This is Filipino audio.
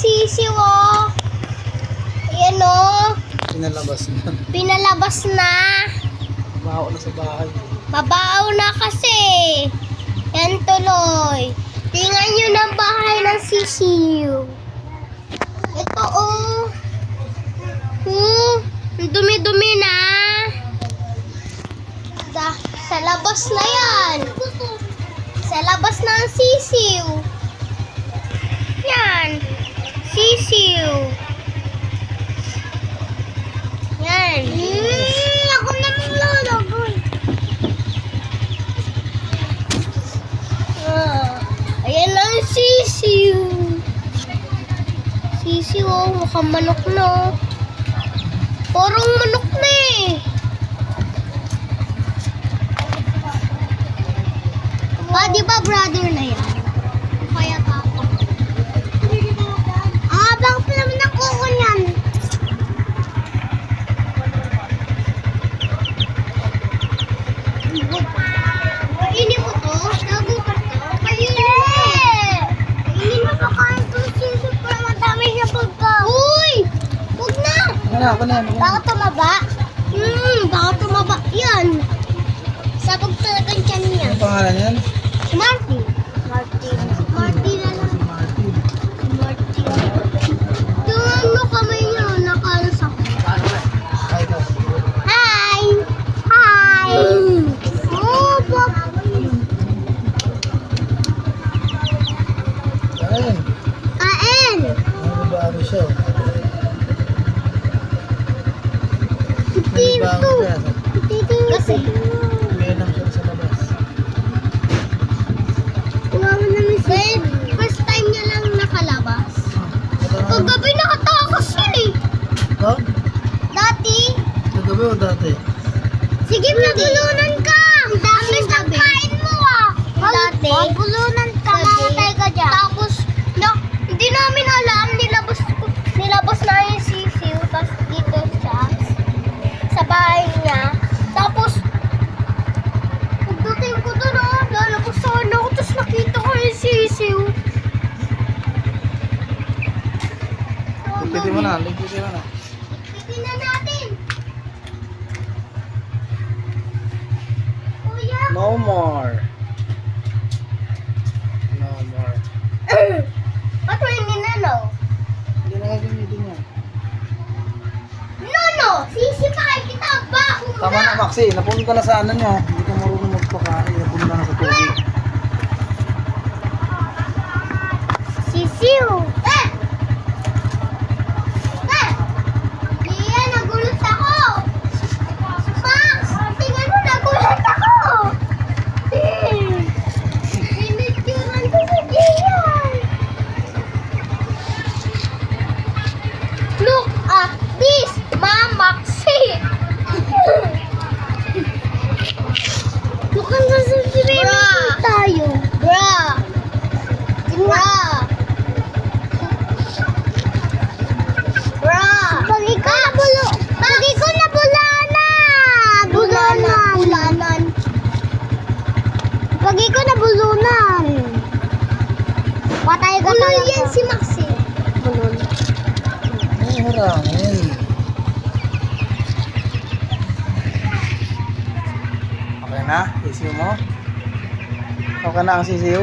sisiw, oh. Ayan, oh. Pinalabas na. Pinalabas na. Baho na sa bahay. Mabaw na kasi. Yan tuloy. Tingnan nyo ng bahay ng sisiw. Ito, oh. Hmm, dumi-dumi na. Da, sa labas na yan. Sa labas na ang sisiw. Yan. Sisiw. Yan. Hmm, ako naman lalagoy. Ah, ayan ang sisiw. Sisiw, oh, mukhang manok na. oh. Parang manok na eh. Ah, di ba brother na yan? Kaya papa. Ah, bakit pa naman ang kuko niyan? Kainin mo to? Tago ka to? Kainin mo to. Kainin mo pa kain to sisip para madami siya pagka. Uy! Huwag na! Ano ako na. Baka tumaba? Hmm, baka tumaba. Yan. Sabog talaga tiyan niya. Ano pangalan yan? Marty. Marty. Marty na lang. Si Martin. Marty. Ano kamay niya, nakalas ako. Hi! Hi! Oh! Ayun. Kain! May bago siya. May Team bago 2. siya. Kasi, labas. Kumawa namin si First time niya lang nakalabas. Na. Kagabi nakatakas yun eh. Ha? Dati, Kagabi o dati? sige nagulunan ka. Ang best ang kain mo ah. Dati, magulunan ka, mamatay ka dyan. Tapos, na, hindi namin alam, nilabas, nilabas na yung sisiw, tapos dito siya, sa bahay niya. Tapos, pagdating ko doon ah, lalabas sana ako, tapos nakita ko yung sisiw. Ligpitin mo na, ligpitin mo na. Tingnan natin. Kuya. No more. No more. Ba't mo yung ninanaw? Hindi na gagamitin yan. No, no! Sisipakin kita! Baho na! Tama na, Maxi. Napunta na sa ano nyo. Hindi ka marunong magpakain. Napunta na sa tubig. Na? Sisiw mo? Okay na ang sisiw?